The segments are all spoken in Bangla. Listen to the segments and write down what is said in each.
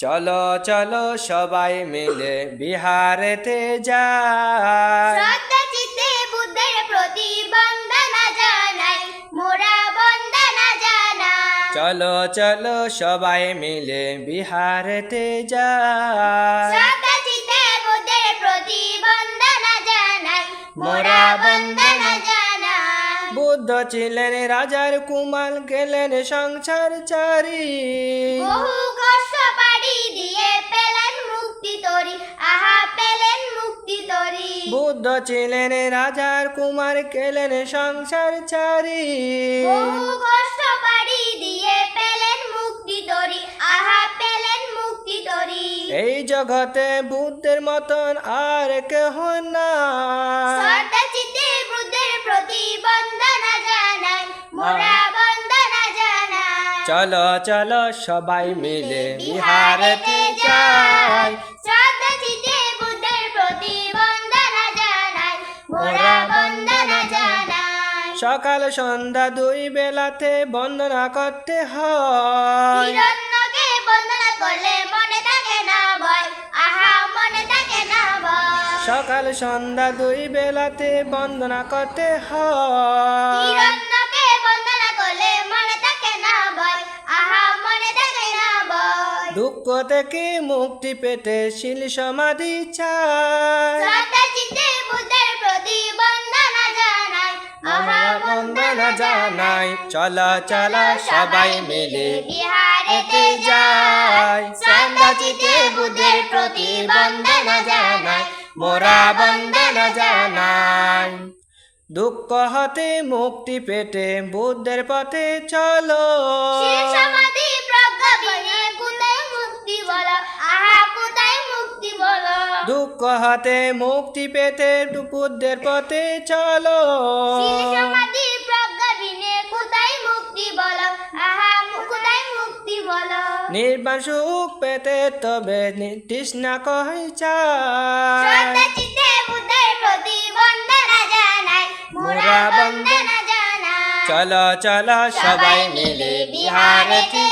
চলো চলো সবাই মিলে বিহারেতে যাই। শ্রদ্ধা চিত্তে বুদ্ধের প্রতি বন্দনা জানাই মোরা বন্দনা জানাই। চলো চলো সবাই মিলে বিহারেতে যাই। শ্রদ্ধা চিত্তে বুদ্ধের প্রতি বন্দনা জানাই মোরা বন্দনা বুদ্ধ ছিলেন রাজার কুমাল গেলেন সংসার চারি। বহু কষ্ট পাড়ি দিয়ে পেলেন মুক্তি তরি আহা পেলেন মুক্তি তরি। বুদ্ধ ছিলেন রাজার কুমার গেলেন সংসার চারি। বহু কষ্ট পাড়ি দিয়ে পেলেন মুক্তি তরি আহা পেলেন মুক্তি তরি। এই জগতে বুদ্ধের মতন আর কেহ না চলো চলো সবাই মিলে বিহারেতে যাই। চিত্তে বুদ্ধের প্রতি বন্দনা জানাই মোরা বন্দনা জানাই। সকাল সন্ধ্যা দুই বেলাতে বন্দনা করতে হয়। হিরণ্যকে বন্দনা করলে মনে থাকে না ভয় আহা মনে থাকে না ভয়। সকাল সন্ধ্যা দুই বেলাতে বন্দনা করতে হয়। দুঃখ থেকে মুক্তি পেতে শিল সমাধি চিত্তে বন্দনা জানাই চলো চলো সবাই মিলে বিহারেতে যাই বুদ্ধের প্রতি বন্দনা জানাই মোরা বন্দনা জানাই। দুঃখ হতে মুক্তি পেতে বুদ্ধের পথে চলো। সমাধি প্রজ্ঞা মুক্তি বলো আহা কোথায় মুক্তি বলো? দুঃখ হতে মুক্তি পেতে বুদ্ধের পথে চলো। শির সমাধি প্রজ্ঞা বিনে কোথায় মুক্তি বলো? আহা কোথায় মুক্তি বলো? নির্বাণ সুখ পেতে তবে তৃষ্ণা কই চাই। চলো চলো সবাই মিলে বিহারেতে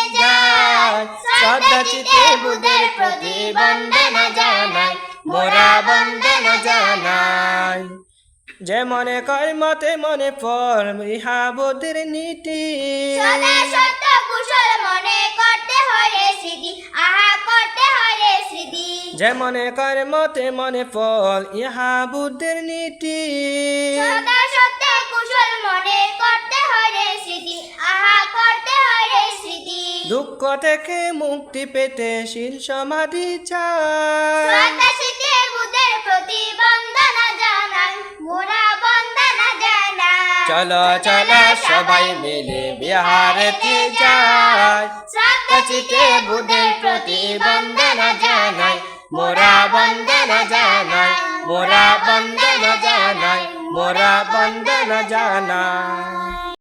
যাই শ্রদ্ধা চিতে বুদ্ধের প্রতি বন্দনা জানাই মোরা বন্দনা জানাই। যে মনে কর মতে মনে পর ইহা বুদ্ধির নীতি। সত্য কুশল মনে করতে হয় স্মৃতি আহা করতে হয় স্মৃতি। যে মনে কর মতে মনে ফল ইহা বুদ্ধির নীতি। সদা সত্য কুশল মনে করতে হয় রে স্মৃতি আহা করতে হয় রে স্মৃতি দুঃখ থেকে মুক্তি পেতে শিল সমাধি জানাই চলো চলো সবাই মিলে বিহারেতে যাই। শ্রদ্ধা চিতে প্রতি বন্দনা জানাই মোরা বন্দনা জানাই মোরা বন্দনা জানাই মোরা বন্দনা জানাই।